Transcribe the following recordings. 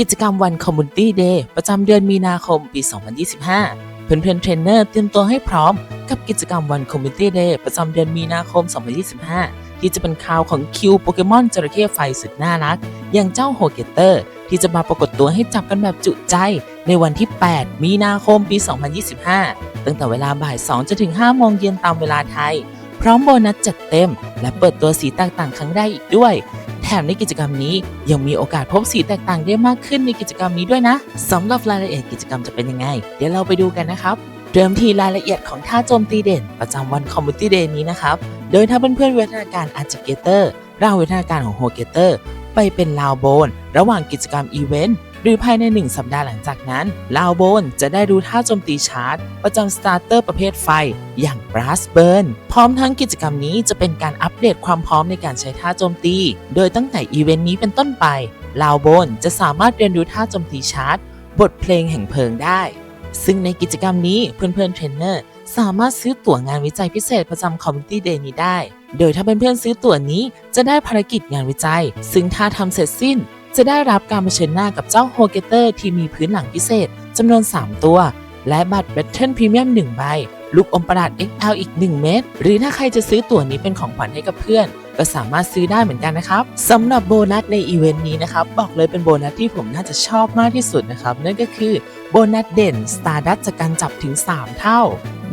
กิจกรรมวัน Community Day ประจำเดือนมีนาคมปี 2025 เพื่อนๆเทรนเนอร์เตรียมตัวให้พร้อม กับกิจกรรมวัน Community Day ประจำเดือนมีนาคม 2025 ที่จะเป็นข่าวของคิวโปเกมอนจระเข้ไฟสุดน่ารัก อย่างเจ้าโฮเกเตอร์ ที่จะมาปรากฏตัวให้จับกันแบบจุใจ ในวันที่ 8 มีนาคมปี 2025 ตั้งแต่เวลาบ่าย2จนถึง5โมงเย็นตามเวลาไทย พร้อมโบนัสจัดเต็ม และเปิดตัวสีต่างๆ ครั้งแรกอีกด้วย มในกิจกรรมนี้ ยังมีโอกาสพบสีแตกต่างได้มากขึ้นในกิจกรรมนี้ด้วยนะสำหรับรายละเอียดกิจกรรมจะเป็นยังไง เดี๋ยวเราไปดูกันนะครับเริ่มที่รายละเอียดของท่าโจมตีเด่น ประจำวันคอมมูนิตี้เดย์นี้นะครับ โดยถ้าเพื่อนๆวิวัฒนาการอาร์จิเกเตอร์ร่างวิวัฒนาการของโฮเกเตอร์ไปเป็นลาวโบน ระหว่างกิจกรรมอีเวนต์ หรือภายใน 1 สัปดาห์หลังจากนั้นลาวโบนจะได้ดูท่าโจมตีชาร์จ ประจำสตาร์เตอร์ประเภทไฟ อย่าง Brass Burn พร้อมทั้งกิจกรรมนี้จะเป็นการอัปเดตความพร้อมในการใช้ท่าโจมตี โดยตั้งแต่อีเวนต์นี้เป็นต้นไปลาวโบนจะสามารถเรียนรู้ท่าโจมตีชาร์จ บทเพลงแห่งเพลิงได้ ซึ่งในกิจกรรมนี้เพื่อนๆเทรนเนอร์สามารถซื้อตั๋วงานวิจัยพิเศษประจำ Community Day นี้ได้ โดยถ้าเพื่อนๆซื้อตั๋วนี้จะได้ภารกิจงานวิจัย ซึ่งถ้าทำเสร็จสิ้น จะได้รับการเผชิญหน้ากับเจ้าโฮเกเตอร์ที่มีพื้นหลังพิเศษจำนวน 3 ตัว และบัตร Battle Premium 1ใบ ลูกอมประหลาด XL อีก 1 เม็ดหรือถ้าใครจะซื้อตั๋วนี้เป็นของขวัญให้กับเพื่อน ก็สามารถซื้อได้เหมือนกันนะครับสำหรับโบนัสในอีเวนต์นี้นะครับบอกเลยเป็นโบนัสที่ผมน่าจะชอบมากที่สุดนะครับนั่นก็คือโบนัสเด่น Stardust จากการจับถึง 3 เท่า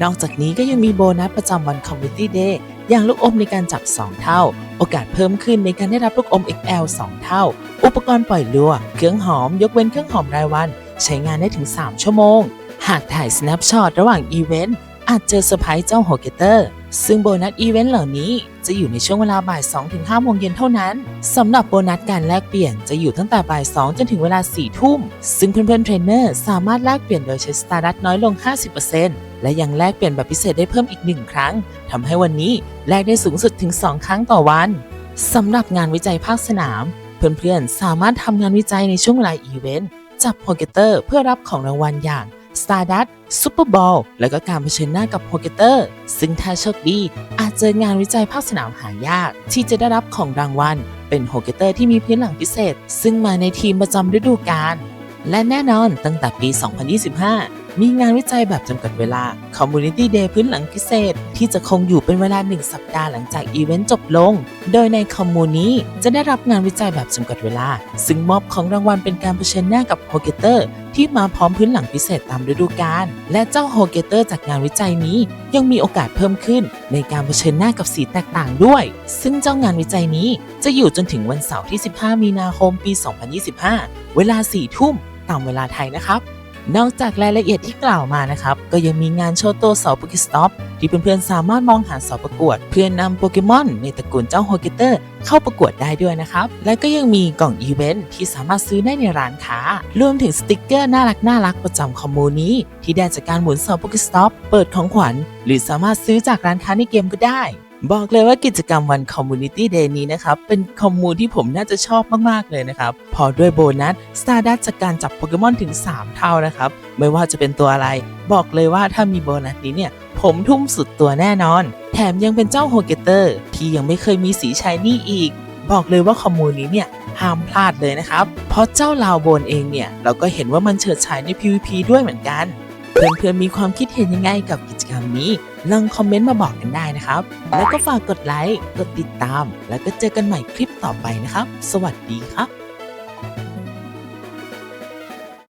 นอกจากนี้ก็ยังมีโบนัสประจำวัน Community Day อย่างลูกอมในการจับ 2 เท่า โอกาสเพิ่มขึ้นในการได้รับลูกอม XL 2 เท่า อุปกรณ์ปล่อยลัว เครื่องหอม ยกเว้นเครื่องหอมรายวัน ใช้งานได้ถึง 3 ชั่วโมง หากถ่าย snapshot ระหว่างอีเวนต์อาจเจอเซอร์ไพรส์เจ้าโฮเกเตอร์ ซึ่งโบนัสอีเวนต์เหล่านี้จะอยู่ในช่วงเวลาบ่าย2-5โมงเย็นเท่านั้น สำหรับโบนัสการแลกเปลี่ยนจะอยู่ตั้งแต่บ่าย 2 จนถึงเวลา 4 ทุ่ม ซึ่งเพื่อนๆเทรนเนอร์สามารถแลกเปลี่ยนโดยใช้สตาร์ดัตน้อยลง 50%และยังแลกเปลี่ยนแบบพิเศษได้เพิ่มอีก 1 ครั้ง ทำให้วันนี้แลกได้สูงสุดถึง 2 ครั้งต่อวัน สำหรับงานวิจัยภาคสนาม เพื่อนๆสามารถทำงานวิจัยในช่วงเวลาอีเวนต์จับโฮเกเตอร์เพื่อรับของรางวัลอย่าง Stardust Super Bowl และก็การเผชิญหน้ากับโฮเกเตอร์ซึ่งถ้าโชคดี อาจเจองานวิจัยภาคสนามหายาก ที่จะได้รับของรางวัล เป็นโฮเกเตอร์ที่มีพื้นหลังพิเศษ ซึ่งมาในทีมประจำฤดูกาลและแน่นอนตั้งแต่ปี 2025มีงานวิจัยแบบจำกัดเวลา Community Day พื้นหลังพิเศษ ที่จะคงอยู่เป็นเวลา 1 สัปดาห์หลังจากอีเวนต์จบลง โดยในคอมมูนี้จะได้รับงานวิจัยแบบจำกัดเวลา ซึ่งมอบของรางวัลเป็นการเผชิญหน้ากับโฮเกเตอร์ ที่มาพร้อมพื้นหลังพิเศษตามฤดูกาลและเจ้าโฮเกเตอร์จากงานวิจัยนี้ยังมีโอกาสเพิ่มขึ้น ในการเผชิญหน้ากับสีแตกต่างด้วย ซึ่งเจ้างานวิจัยนี้จะอยู่จนถึงวันเสาร์ที่ 15 มีนาคมปี 2025 เวลา 4 ทุ่มตามเวลาไทยนะครับ นอกจากรายละเอียดที่กล่าวมานะครับ ก็ยังมีงานโชว์ตัวเสาโปเกสต็อปที่เพื่อนๆสามารถมองหาเสาประกวด เพื่อนำโปเกมอนในตระกูลเจ้าโฮเกเตอร์ เข้าประกวดได้ด้วยนะครับ และก็ยังมีกล่องอีเวนต์ที่สามารถซื้อได้ในร้านค้า รวมถึงสติกเกอร์น่ารักน่ารักประจำคอมมูนี้ ที่ได้จากการหมุนเสาโปเกสต็อปเปิดของขวัญ หรือสามารถซื้อจากร้านค้าในเกมก็ได้ บอกเลยว่ากิจกรรมวัน Community Day นี้นะครับ เป็นคอมมูที่ผมน่าจะชอบมาก ๆ เลยนะครับ พอด้วยโบนัส Stardust จากการจับโปเกมอนถึง 3 เท่านะครับ ไม่ว่าจะเป็นตัวอะไร บอกเลยว่าถ้ามีโบนัสนี้เนี่ย ผมทุ่มสุดตัวแน่นอน แถมยังเป็นเจ้าโฮเกเตอร์ ที่ยังไม่เคยมีสีชายนี่อีก บอกเลยว่าคอมมูนี้เนี่ยห้ามพลาดเลยนะครับ เพราะเจ้าลาวโบนเองเนี่ยเราก็เห็นว่ามันเฉิดฉายใน PVP ด้วยเหมือนกัน เพื่อนๆมีความคิดเห็นยังไงกับกิจกรรมนี้ ลองคอมเมนต์มาบอกกันได้นะครับ แล้วก็ฝากกดไลค์ กดติดตาม แล้วก็เจอกันใหม่คลิปต่อไปนะครับ สวัสดีครับ